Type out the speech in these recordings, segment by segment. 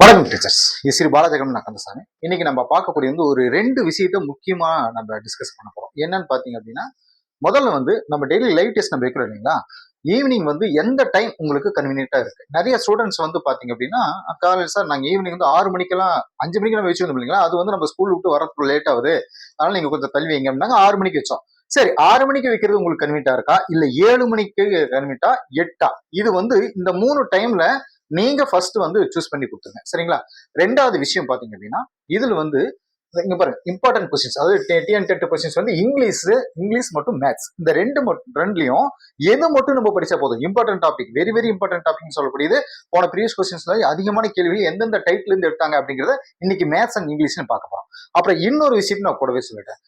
வணக்கம் டீச்சர்ஸ் இது ஸ்ரீ பாலஜெகன் நான் கந்தசாமி இன்னைக்கு நம்ம பார்க்கக்கூடிய வந்து ஒரு ரெண்டு விஷயத்த முக்கியமா நம்ம டிஸ்கஸ் பண்ண போறோம். என்னன்னு பாத்தீங்க அப்படின்னா முதல்ல வந்து நம்ம டெய்லி லைவ் டெஸ்ட் நம்ம வைக்கிறோம் இல்லைங்களா? ஈவினிங் வந்து எந்த டைம் உங்களுக்கு கன்வீனியன்ட்டா இருக்கு? நிறைய ஸ்டூடெண்ட்ஸ் வந்து பாத்தீங்க அப்படின்னா காலையில் சார் நாங்க ஈவினிங் வந்து ஆறு மணிக்கெல்லாம் அஞ்சு மணிக்கு நம்ம வச்சிருந்தோம் இல்லைங்களா? அது வந்து நம்ம ஸ்கூல் விட்டு வரதுக்கு லேட் ஆகுது. அதனால நீங்க கொஞ்சம் தள்ளி வைங்க அப்படின்னாங்க ஆறு மணிக்கு வச்சோம். சரி ஆறு மணிக்கு வைக்கிறது உங்களுக்கு கன்வீனியா இருக்கா? இல்ல ஏழு மணிக்கு கன்வீனியா எட்டா? இது வந்து இந்த மூணு டைம்ல நீங்க ஃபர்ஸ்ட் வந்து சூஸ் பண்ணி கொடுத்துருங்க. சரிங்களா? ரெண்டாவது விஷயம் பாத்தீங்க அப்படின்னா இதுல வந்து இங்க பாருங்க இம்பார்ட்டன்ட் கொஸ்டின்ஸ் அதாவது டிஎன் டெட் கொஸ்டின்ஸ் வந்து இங்கிலீஷ் இங்கிலீஷ் மட்டும் மேத்ஸ் இந்த ரெண்டு மட்டும் ரெண்டுலயும் எது மட்டும் நம்ம படிச்சா போதும்? Important topic very very important topic சொல்லக்கூடியது. போன ப்ரீவியஸ் கொஸ்டின்ஸ்ல அதிகமான கேள்வி எந்தெந்த டைட்டில் இருந்து எடுத்தாங்க அப்படிங்கறத இன்னைக்கு மேத்ஸ் அண்ட் இங்கிலீஷ்னு பார்க்க போறோம். அப்புறம் இன்னொரு விஷயம் நான் கூடவே சொல்லிட்டேன்.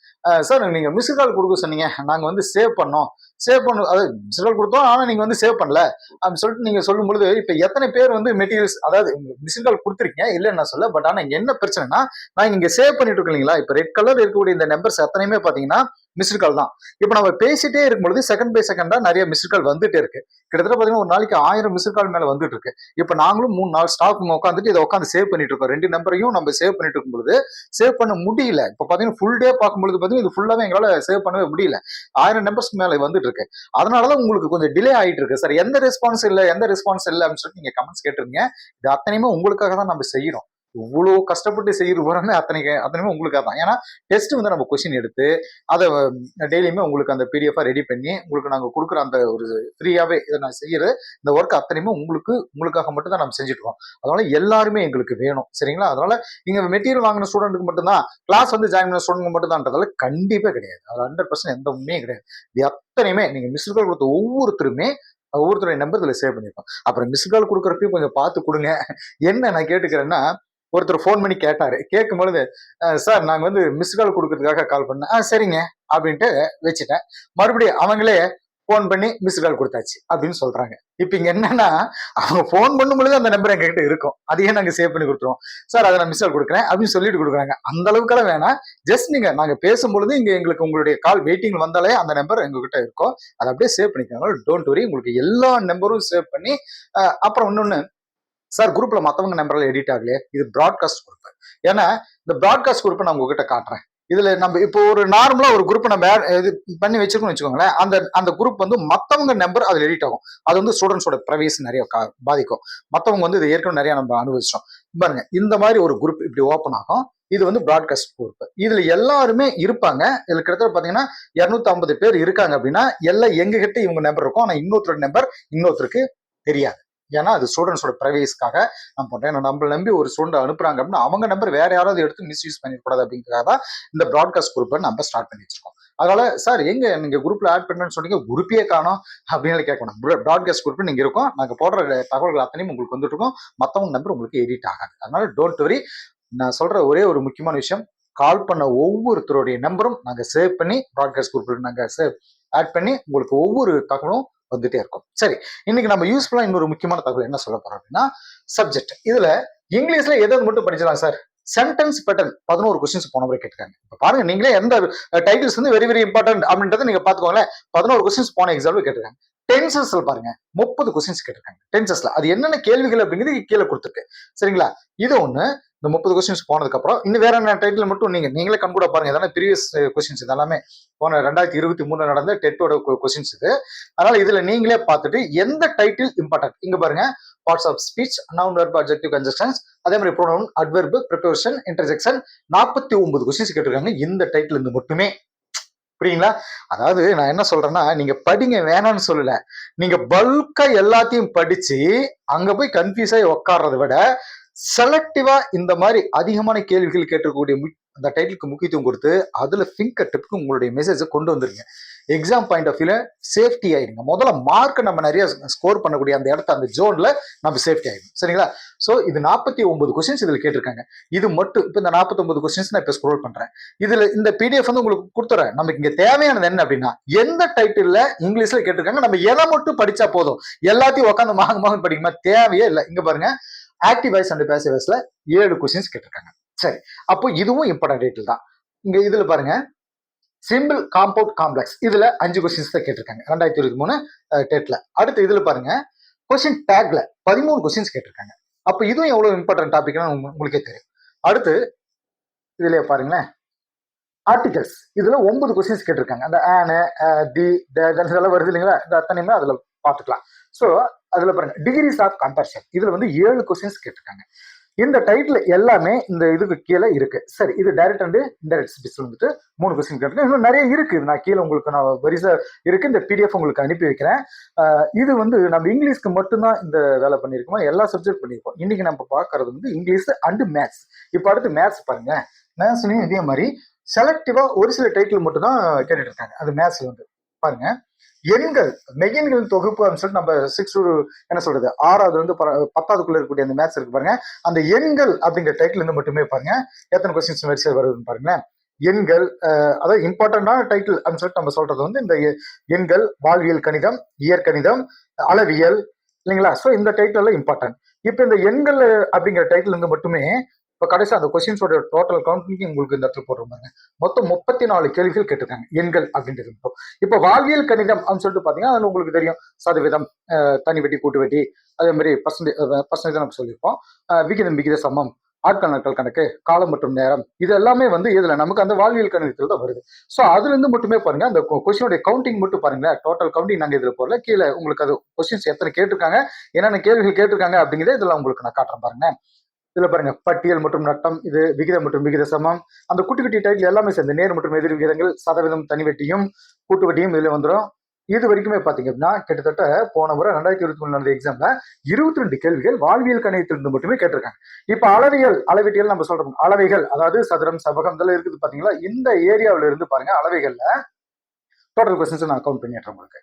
சார் நீங்க மிஸ் கால் கொடுக்க சொன்னீங்க. நாங்க வந்து சேவ் பண்ணோம். சேவ் பண்ண அதாவது மிஸ் கால் கொடுத்தோம் ஆனா நீங்க வந்து சேவ் பண்ணல. அப்படின்னு சொல்லிட்டு நீங்க சொல்லும் பொழுது இப்ப எத்தனை பேர் வந்து மெட்டீரியல்ஸ் அதாவது மிஸ் கால் கொடுத்துருக்கீங்க? இல்லைன்னு நான் சொல்ல பட் ஆனா என்ன பிரச்சனைனா நான் இங்க சேவ் பண்ணிட்டு இருக்கேன் இல்லைங்களா இப்ப ரெட் கலர் இருக்கக்கூடிய இந்த நம்பர்ஸ் அத்தனையுமே பாத்தீங்கன்னா மிஸ்டு கால் தான். இப்போ நம்ம பேசிட்டே இருக்கும்பொழுது செகண்ட் பை செகண்டா நிறைய மிஸ்டு கால் வந்துட்டே இருக்கு. கிட்டத்தட்ட பாத்தீங்கன்னா ஒரு நாளைக்கு ஆயிரம் மிஸ்டு கால் மேல வந்துட்டு இருக்கு. இப்போ நாங்களும் மூணு நாள் ஸ்டாக் உட்காந்துட்டு இதை உட்காந்து சேவ் பண்ணிட்டு இருக்கோம். ரெண்டு நம்பரையும் நம்ம சேவ் பண்ணிட்டு இருக்கும்பொழுது சேவ் பண்ண முடியல. இப்போ பாத்தீங்கன்னா ஃபுல் டே பார்க்கும்பொழுது பாத்தீங்கன்னா இது ஃபுல்லாவே எங்களால சேவ் பண்ணவே முடியல. ஆயிரம் நம்பர்ஸ் மேல வந்துட்டு இருக்கு. அதனாலதான் உங்களுக்கு கொஞ்சம் டிலே ஆயிட்டு இருக்கு. சார் எந்த ரெஸ்பான்ஸ் இல்லை எந்த ரெஸ்பான்ஸ் இல்லை அப்படின்னு சொல்லிட்டு நீங்க கமெண்ட்ஸ் கேட்டிருக்கீங்க இது அத்தனையுமே உங்களுக்காக தான் நம்ம செய்யறோம். இவ்வளோ கஷ்டப்பட்டு செய்யற போறாங்க அத்தனை அத்தனையுமே உங்களுக்காக தான் ஏன்னா டெஸ்ட் வந்து நம்ம கொஸ்டின் எடுத்து அதை டெய்லியுமே உங்களுக்கு அந்த பிடிஎஃபாக ரெடி பண்ணி உங்களுக்கு நாங்கள் கொடுக்குற அந்த ஒரு ஃப்ரீயாகவே இதை நான் செய்யறது இந்த ஒர்க் அத்தனையுமே உங்களுக்கு உங்களுக்காக மட்டும் தான் நம்ம செஞ்சுட்டு இருக்கோம் அதனால எல்லாருமே எங்களுக்கு வேணும். சரிங்களா? அதனால நீங்க மெட்டீரியல் வாங்கின ஸ்டூடெண்ட்டுக்கு மட்டும்தான் கிளாஸ் வந்து ஜாயின் பண்ண ஸ்டூடெண்ட் மட்டும் தான்றதால கண்டிப்பாக கிடையாது. அது ஹண்ட்ரட் பர்சன்ட் எந்த உண்மையும் கிடையாது. இது அத்தனையுமே நீங்க மிஸ்டு கால் கொடுத்த ஒவ்வொருத்தருமே ஒவ்வொருத்தருடைய நம்பர் இதில் சேவ் பண்ணியிருக்கோம் அப்புறம் மிஸ் கால் கொடுக்குறப்பையும் கொஞ்சம் பார்த்து கொடுங்க. என்ன நான் கேட்டுக்கிறேன்னா ஒருத்தர் ஃபோன் பண்ணி கேட்டாரு. கேட்கும் பொழுது சார் நாங்கள் வந்து மிஸ் கால் கொடுக்கறதுக்காக கால் பண்ணேன். ஆ சரிங்க அப்படின்ட்டு வச்சுட்டேன். மறுபடியும் அவங்களே ஃபோன் பண்ணி மிஸ் கால் கொடுத்தாச்சு அப்படின்னு சொல்றாங்க. இப்போ இங்க என்னன்னா அவங்க ஃபோன் பண்ணும் பொழுது அந்த நம்பர் எங்ககிட்ட இருக்கும். அதையே நாங்கள் சேவ் பண்ணி கொடுத்துருவோம். சார் அதை நான் மிஸ் கால் கொடுக்குறேன் அப்படின்னு சொல்லிட்டு கொடுக்குறாங்க. அந்த அளவுக்கெல்லாம் வேணாம். ஜஸ்ட் நீங்க நாங்க பேசும்பொழுது இங்க எங்களுக்கு உங்களுடைய கால் வெயிட்டிங் வந்தாலே அந்த நம்பர் எங்ககிட்ட இருக்கும் அதை அப்படியே சேவ் பண்ணிக்கோங்க. டோன்ட் வரி உங்களுக்கு எல்லா நம்பரும் சேவ் பண்ணி அப்புறம் இன்னொன்னு சார் குரூப்ல மற்றவங்க நம்பர்ல எடிட் ஆகலையே. இது ப்ராட்காஸ்ட் குரூப் ஏன்னா இந்த ப்ராட்காஸ்ட் குரூப்பை நான் உங்ககிட்ட காட்டுறேன். இதுல நம்ம இப்போ ஒரு நார்மலா ஒரு குரூப் நம்ம இது பண்ணி வச்சிருக்கோம்னு வச்சுக்கோங்களேன். அந்த அந்த குரூப் வந்து மத்தவங்க நம்பர் அதுல எடிட் ஆகும். அது வந்து ஸ்டூடெண்ட்ஸோட ப்ரைவேஸ் நிறைய பாதிக்கும். மத்தவங்க வந்து இது ஏற்கனவே நிறைய நம்ம அனுபவிச்சோம். பாருங்க இந்த மாதிரி ஒரு குரூப் இப்படி ஓப்பன் ஆகும். இது வந்து ப்ராட்காஸ்ட் குரூப் இதுல எல்லாருமே இருப்பாங்க. இதுல கிட்டத்தட்ட பாத்தீங்கன்னா இருநூத்தி ஐம்பது பேர் இருக்காங்க அப்படின்னா எல்லாம் எங்க கிட்ட இவங்க நம்பர் இருக்கும் ஆனா இன்னொருத்தரோட நம்பர் இன்னொருத்தருக்கு தெரியாது. ஏன்னா அது ஸ்டூடெண்ட்ஸோட ப்ரைவேஸ்க்காக நான் போட்டேன். நம்மளை நம்பி ஒரு ஸ்டூடெண்ட் அனுப்புறாங்க அப்படின்னா அவங்க நம்பர் வேற யாராவது எடுத்து மிஸ்யூஸ் பண்ணிடக்கூடாது அப்படிங்கிறதா தான் இந்த ப்ராட்காஸ்ட் குரூப்பை நம்ம ஸ்டார்ட் பண்ணி வச்சிருக்கோம். அதனால சார் எங்க நீங்க குரூப்ல ஆட் பண்ணுன்னு சொன்னீங்க குரூப்பே காணும். அப்படின்னு கேட்கணும். ப்ராட்காஸ்ட் குரூப் நீங்க இருக்கும். நாங்க போடுற தகவல்கள் அத்தனையும் உங்களுக்கு வந்துட்டு இருக்கோம். மற்றவங்க நம்பர் உங்களுக்கு எடிட் ஆகாது. அதனால டோன்ட் வரி நான் சொல்ற ஒரே ஒரு முக்கியமான விஷயம் கால் பண்ண ஒவ்வொருத்தருடைய நம்பரும் நாங்கள் சேவ் பண்ணி ப்ராட்காஸ்ட் குரூப்ல நாங்கள் சேவ் ஆட் பண்ணி உங்களுக்கு ஒவ்வொரு தகவலும் வந்துட்டே இருக்கும். சரி இன்னைக்கு நம்ம யூஸ்ஃபுல்லா இன்னொரு முக்கியமான தகவல் என்ன சொல்ல போறோம் அப்படின்னா சப்ஜெக்ட் இதுல இங்கிலீஷ்ல எதாவது மட்டும் படிச்சிடலாம் சார் சென்டென்ஸ் பேட்டர்ன் பதினோரு கொஸ்டின்ஸ் போன முறை கேட்டுருக்காங்க. இப்போ பாருங்க நீங்களே எந்த டைட்டில்ஸ் வந்து வெரி வெரி இம்பார்ட்டன்ட் அப்படின்றத நீங்க பாத்துக்கோங்களேன் பதினோரு கொஸ்டின்ஸ் போன எக்ஸாம்பிள் கேட்டிருக்காங்க. டென்சஸ்ல பாருங்க முப்பது கொஸ்டின்ஸ் கேட்டிருக்காங்க. டென்சஸ்ல அது என்னென்ன கேள்விகள் அப்படிங்கிறது கீழே கொடுத்துருக்கு. சரிங்களா? இது ஒண்ணு. இந்த முப்பது கொஸ்டின்ஸ் போனதுக்கு அப்புறம் இன்னும் வேற என்ன டைட்டில் மட்டும் நீங்க நீங்களே கண் கூட பாருங்க. இதெல்லாம் ப்ரீவியஸ் கொஸ்டின்ஸ் இதெல்லாமே. போன ரெண்டாயிரத்தி இருபத்தி மூணு நடந்த டெட்டோட கொஸ்டின்ஸ் இது. அதனால இதுல நீங்களே பார்த்துட்டு எந்த டைட்டில் இம்பார்ட்டன்ட் இங்க பாருங்க. Parts of speech noun verb objective conjunctions அதே மாதிரி ப்ரோனவுன் அட்வெர்பு ப்ரிப்பரேஷன் இன்டர்ஜெக்ஷன் நாற்பத்தி ஒன்பது கொஸ்டின்ஸ் கேட்டிருக்காங்க. இந்த டைட்டில் இருந்து மட்டுமே. புரியுங்களா? அதாவது நான் என்ன சொல்றேன்னா நீங்க படிங்க வேணாம்னு சொல்லல. நீங்க பல்கா எல்லாத்தையும் படிச்சு அங்க போய் கன்ஃபியூஸ் ஆகி உட்கார்றத விட செலக்டிவா இந்த மாதிரி அதிகமான கேள்விகள் கேட்கக்கூடிய அந்த டைட்டிலுக்கு முக்கியத்துவம் கொடுத்து அதுல ஃபிங்கர் டிப்புக்கு உங்களுடைய மெசேஜை கொண்டு வந்துருங்க. எக்ஸாம் பாயிண்ட் ஆஃப் வியூல சேஃப்டி ஆயிடுங்க. முதல்ல மார்க் நம்ம நிறைய ஸ்கோர் பண்ணக்கூடிய அந்த இடத்த அந்த ஜோன்ல நம்ம சேஃப்டி ஆயிடும் சரிங்களா? ஸோ இது நாற்பத்தி ஒன்பது கொஸ்டின்ஸ் இதில் கேட்டிருக்காங்க. இது மட்டும் இப்போ இந்த நாற்பத்தி ஒன்பது கொஸ்டின்ஸ் நான் இப்போ ஸ்க்ரோல் பண்றேன். இதுல இந்த பிடிஎஃப் வந்து உங்களுக்கு கொடுத்துறேன். நமக்கு இங்க தேவையானது என்ன அப்படின்னா எந்த டைட்டில் இங்கிலீஷ்ல கேட்டிருக்காங்க நம்ம எதை மட்டும் படிச்சா போதும். எல்லாத்தையும் உட்காந்து மாங்க மாங்க படிக்குமா தேவையே இல்லை. இங்க பாருங்க ஆக்டிவ் வாய்ஸ் அண்ட் பேசிவ் வாய்ஸ்ல ஏழு கொஸ்டின்ஸ் கேட்டிருக்காங்க. சரி அப்போ இதுவும் இம்பார்ட்டன்ட் டீட்டெயில் தான். இங்க இதுல பாருங்க சிம்பிள் காம்பவுண்ட் காம்ப்ளெக்ஸ் இதுல அஞ்சு கொஸ்டின்ஸ் தான் கேட்டிருக்காங்க. ரெண்டாயிரத்தி இருபத்தி மூணு டெட்ல அடுத்து இதுல பாருங்க. கொஸ்டின் டேக்ல பதிமூணு கொஸ்டின்ஸ் கேட்டிருக்காங்க. அப்ப இதுவும் எவ்வளவு இம்பார்ட்டன்ட் டாபிக்னு உங்களுக்கே தெரியும். அடுத்து இதுல பாருங்களேன். ஆர்டிகல்ஸ் இதுல ஒன்பது கொஸ்டின்ஸ் கேட்டிருக்காங்க. அந்த ஆனு தி இதெல்லாம் வருது இல்லைங்களா? இந்த அத்தனையுமே அதுல பார்த்துக்கலாம். ஸோ அதுல பாருங்க. டிகிரிஸ் ஆஃப் கம்பேரிசன் இதுல வந்து ஏழு கொஸ்டின்ஸ் கேட்டிருக்காங்க. இந்த டைட்டில் எல்லாமே இந்த இதுக்கு கீழே இருக்கு. சரி இது டைரக்ட் அண்ட் இன்டைரக்ட் ஸ்பீச் வந்துட்டு மூணு கொஸ்டின் கேட்டிருக்கேன். இன்னும் நிறைய இருக்கு. நான் கீழே உங்களுக்கு நான் வரிசை இருக்கு. இந்த பிடிஎஃப் உங்களுக்கு அனுப்பி வைக்கிறேன். இது வந்து நம்ம இங்கிலீஷ்க்கு மட்டும்தான் இந்த வேலை பண்ணியிருக்கோம்? எல்லா சப்ஜெக்ட் பண்ணியிருக்கோம். இன்னைக்கு நம்ம பார்க்கறது வந்து இங்கிலீஷ் அண்ட் மேத்ஸ் இப்போ அடுத்து மேத்ஸ் பாருங்க மேத்ஸ்லையும் இதே மாதிரி செலக்டிவா ஒரு சில டைட்டில் மட்டும் தான் கேட்டுட்டு இருக்காங்க. அது மேத்ஸ்ல வந்து. பாருங்க. எண்கள் மெய்யெண்கள் தொகுப்பு அப்படின்னு சொல்லிட்டு நம்ம சிக்ஸ் என்ன சொல்றது? ஆறாவது வந்து பத்தாவதுக்குள்ள இருக்கக்கூடிய அந்த மேத்ஸ் இருக்கு பாருங்க. அந்த எண்கள் அப்படிங்கிற டைட்டில் இருந்து மட்டுமே பாருங்க. எத்தனை கொஸ்டின்ஸ் வரிசை வருதுன்னு பாருங்களேன். எண்கள் அதாவது இம்பார்ட்டண்டான டைட்டில் அப்படின்னு சொல்லிட்டு நம்ம சொல்றது வந்து இந்த எண்கள் வாழ்வியல் கணிதம் இயற்கணிதம் அளவியல் இல்லைங்களா? ஸோ இந்த டைட்டில் எல்லாம் இம்பார்ட்டன்ட் இப்போ இந்த எண்கள் அப்படிங்கிற டைட்டில் இருந்து மட்டுமே இப்போ கடைசி அந்த கொஸ்டின்ஸோட டோட்டல் கவுண்டிங் உங்களுக்கு இந்த இடத்துல பாருங்க மொத்தம் முப்பத்தி நாலு கேள்விகள் கேட்டிருக்காங்க. எண்கள் அப்படின்றது இப்போ இப்போ வாழ்வியல் கணிதம் அப்படின்னு சொல்லிட்டு பார்த்தீங்கன்னா அதில் உங்களுக்கு தெரியும். சதவீதம் தனி வெட்டி கூட்டு வெட்டி அதே மாதிரி பர்சன்டேஜ் பர்சன்டேஜ் நம்ம சொல்லியிருப்போம். விகிதம் விகித சமம் ஆட்கள் நாட்கள் கணக்கு காலம் மற்றும் நேரம் இது எல்லாமே வந்து இதுல நமக்கு அந்த வாழ்வியல் கணிதத்தில் தான் வருது. ஸோ அதுல இருந்து மட்டுமே பாருங்க அந்த கொஸ்டினுடைய கவுண்டிங் மட்டும் பாருங்களேன். டோட்டல் கவுண்டிங் நாங்கள் இதுல போடல. கீழே உங்களுக்கு அது கொஸ்டின்ஸ் எத்தனை கேட்டிருக்காங்க என்னென்ன கேள்விகள் கேட்டிருக்காங்க அப்படிங்கிறத இதுல உங்களுக்கு நான் காட்டுறேன் பாருங்க இதுல பாருங்க பட்டியல் மற்றும் நட்டம் இது விகிதம் மற்றும் விகித சமம். அந்த குட்டி குட்டி டைட்டில் எல்லாமே சேர்ந்து நேர் மற்றும் எதிர் விகிதங்கள் சதவீதம் தனி வெட்டியும் கூட்டு வெட்டியும் இதுல வந்துடும் இது வரைக்குமே பாத்தீங்க அப்படின்னா கிட்டத்தட்ட போன முறை ரெண்டாயிரத்தி இருபத்தி மூணு நடந்த எக்ஸாம்ல இருபத்தி ரெண்டு கேள்விகள் வாழ்வியல் கணையத்திலிருந்து மட்டுமே கேட்டிருக்காங்க. இப்ப அளவியல் அளவீட்டியல் நம்ம சொல்றோம். அளவைகள் அதாவது சதுரம் சபகம் இதெல்லாம் இருக்குது பாத்தீங்களா? இந்த ஏரியாவுல இருந்து பாருங்க அளவைகள்ல டோட்டல் கொஸ்டின்ஸ் நான் கவுண்ட் பண்ணிடுறேன் உங்களுக்கு.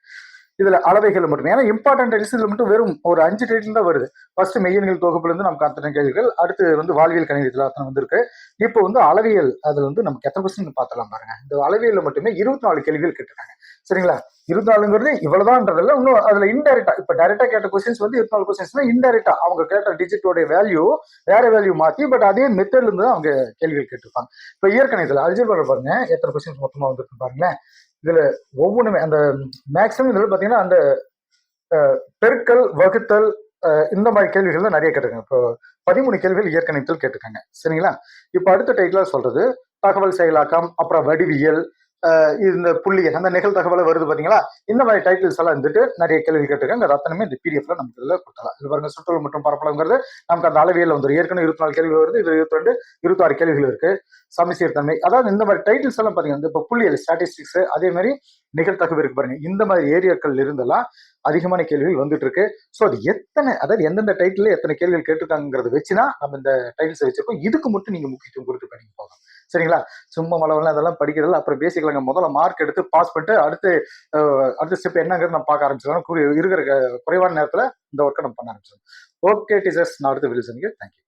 இதுல அளவைகள் மட்டுமே. ஏன்னா இம்பார்ட்டன்ட் டைட்டில்ஸ்ல மட்டும் வெறும் ஒரு அஞ்சு டைட்டில் தான் வருது. ஃபர்ஸ்ட் மெய்யன்கள் தொகுப்புல இருந்து நமக்கு அத்தனை கேள்விகள் அடுத்து வந்து வாழ்வியல் கணிதத்தில் அத்தனை வந்திருக்கு. இப்போ வந்து அளவியல் அதுல வந்து நமக்கு எத்தனை கொஸ்டின் பார்த்தலாம் பாருங்க. இந்த அளவியல் மட்டுமே இருபத்தி நாலு கேள்விகள் கேட்டிருக்காங்க. சரிங்களா? இருபத்தி நாலுங்கிறது இவ்வளவுதான்றதுல இன்னும் அதுல இன்டைரக்டா இப்ப டைரக்டா கேட்ட கொஸ்டின்ஸ் வந்து இருபத்தி நாலு கொஸ்டின்ஸ் இன்டைரக்டா அவங்க கேட்ட டிஜிட்டோட வேல்யூ வேற வேல்யூ மாத்தி பட் அதே மெத்தட்ல இருந்து தான் அவங்க கேள்விகள் கேட்டிருப்பாங்க. இப்ப இயற்கணிதத்துல அல்ஜிபர் பாருங்க எத்தனை கொஸ்டின்ஸ் மொத்தமா வந்துருக்கு பாருங்களேன். இதுல ஒவ்வொன்றுமே அந்த மேக்ஸிமம் இதில் பார்த்தீங்கன்னா அந்த பெருக்கல் வகுத்தல் இந்த மாதிரி கேள்விகள் தான் நிறைய கேட்டிருக்காங்க. இப்போ பதிமூணு கேள்விகள் இயற்கணிதத்தில் கேட்டிருக்காங்க. சரிங்களா? இப்போ அடுத்த டைட்டில் சொல்றது தகவல் செயலாக்கம் அப்புறம் வடிவியல் இந்த புள்ளி அந்த நிகழ்தகவலை வருது பாத்தீங்களா? இந்த மாதிரி டைட்டில்ஸ் எல்லாம் இருந்துட்டு நிறைய கேள்வி கேட்டிருக்காங்க. ரத்தனமே இந்த பிடிஎஃப்ல நமக்கு இதுல கொடுத்தலாம் இது பாருங்க சுற்றுலா மற்றும் பரப்பளவுங்கிறது நமக்கு அந்த அளவியல் வந்துடும் ஏற்கனவே இருபத்தி நாலு கேள்விகள் வருது. இது இருபத்தி ரெண்டு இருபத்தாறு கேள்விகள் இருக்கு. சமசீர்தன்மை அதாவது இந்த மாதிரி டைட்டில்ஸ் எல்லாம் பாத்தீங்கன்னா இந்த இப்போ புள்ளியல் ஸ்டாட்டிஸ்டிக்ஸ் அதே மாதிரி நிகழ்தகவு இருக்கு பாருங்க. இந்த மாதிரி ஏரியாக்கள் இருந்தெல்லாம் அதிகமான கேள்விகள் வந்துட்டு இருக்கு ஸோ அது எத்தனை அதாவது எந்தெந்த டைட்டில் எத்தனை கேள்விகள் கேட்டிருக்காங்கிறத வச்சுதான் நம்ம இந்த டைட்டில்ஸ் வச்சிருக்கோம். இதுக்கு மட்டும் நீங்க முக்கியத்துவம் கொடுத்து பண்ணி போகலாம் சரிங்களா? சும்மா மலவெல்லாம் அதெல்லாம் படிக்கிறதுல அப்புறம் பேசிக்கலாங்க முதல்ல மார்க் எடுத்து பாஸ் பண்ணிட்டு அடுத்து அடுத்த ஸ்டெப் என்னங்கிறது நம்ம பார்க்க ஆரம்பிச்சிடலாம். இருக்கிற க- குறைவான நேரத்தில் இந்த ஒர்க்கை நம்ம பண்ண ஆரம்பிச்சிடலாம். ஓகே டீச்சர்ஸ் நான் அடுத்து வில்சனுக்கு தேங்க்யூ